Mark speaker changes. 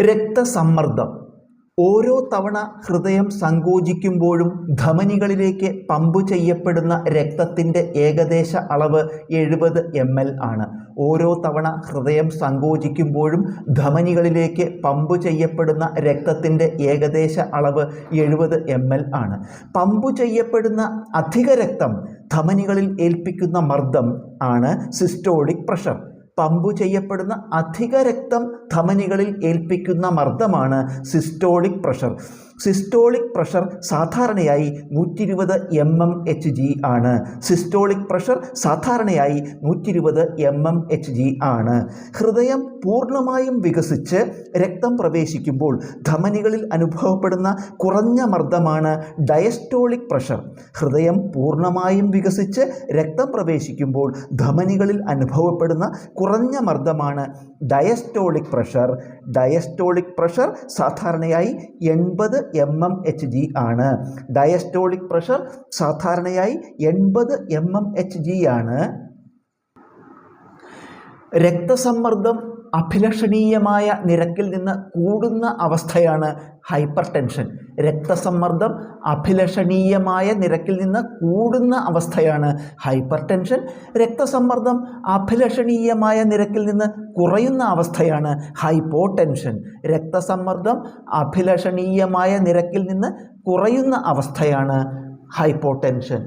Speaker 1: രക്തസമ്മർദ്ദം. ഓരോ തവണ ഹൃദയം സങ്കോചിക്കുമ്പോഴും ധമനികളിലേക്ക് പമ്പ് ചെയ്യപ്പെടുന്ന രക്തത്തിന്റെ ഏകദേശ അളവ് എഴുപത് എം എൽ ആണ്. ഓരോ തവണ ഹൃദയം സങ്കോചിക്കുമ്പോഴും ധമനികളിലേക്ക് പമ്പ് ചെയ്യപ്പെടുന്ന രക്തത്തിന്റെ ഏകദേശ അളവ് എഴുപത് എം എൽ ആണ്. പമ്പ് ചെയ്യപ്പെടുന്ന അധിക രക്തം ധമനികളിൽ ഏൽപ്പിക്കുന്ന മർദ്ദം ആണ് സിസ്റ്റോളിക് പ്രഷർ. പമ്പു ചെയ്യപ്പെടുന്ന അധിക രക്തം ധമനികളിൽ ഏൽപ്പിക്കുന്ന മർദ്ദമാണ് സിസ്റ്റോളിക് പ്രഷർ. സിസ്റ്റോളിക് പ്രഷർ സാധാരണയായി നൂറ്റി ഇരുപത് എം എം എച്ച് ജി ആണ്. സിസ്റ്റോളിക് പ്രഷർ സാധാരണയായി നൂറ്റി ഇരുപത് എം എം എച്ച് ജി ആണ്. ഹൃദയം പൂർണമായും വികസിച്ച് രക്തം പ്രവേശിക്കുമ്പോൾ ധമനികളിൽ അനുഭവപ്പെടുന്ന കുറഞ്ഞ മർദ്ദമാണ് ഡയസ്റ്റോളിക് പ്രഷർ. ഹൃദയം പൂർണമായും വികസിച്ച് രക്തം പ്രവേശിക്കുമ്പോൾ ധമനികളിൽ അനുഭവപ്പെടുന്ന കുറഞ്ഞ മർദ്ദമാണ് ഡയസ്റ്റോളിക് പ്രഷർ. ഡയസ്റ്റോളിക് പ്രഷർ സാധാരണയായി എൺപത് എം എം എച്ച് ജി ആണ്. ഡയസ്റ്റോളിക് പ്രഷർ സാധാരണയായി എൺപത് എം എം എച്ച് ജി ആണ്. രക്തസമ്മർദ്ദം അഭിലഷണീയമായ നിരക്കിൽ നിന്ന് കൂടുന്ന അവസ്ഥയാണ് ഹൈപ്പർ ടെൻഷൻ രക്തസമ്മർദ്ദം അഭിലഷണീയമായ നിരക്കിൽ നിന്ന് കൂടുന്ന അവസ്ഥയാണ് ഹൈപ്പർ ടെൻഷൻ രക്തസമ്മർദ്ദം അഭിലഷണീയമായ നിരക്കിൽ നിന്ന് കുറയുന്ന അവസ്ഥയാണ് ഹൈപ്പോ ടെൻഷൻ രക്തസമ്മർദ്ദം അഭിലഷണീയമായ നിരക്കിൽ നിന്ന് കുറയുന്ന അവസ്ഥയാണ് ഹൈപ്പോ ടെൻഷൻ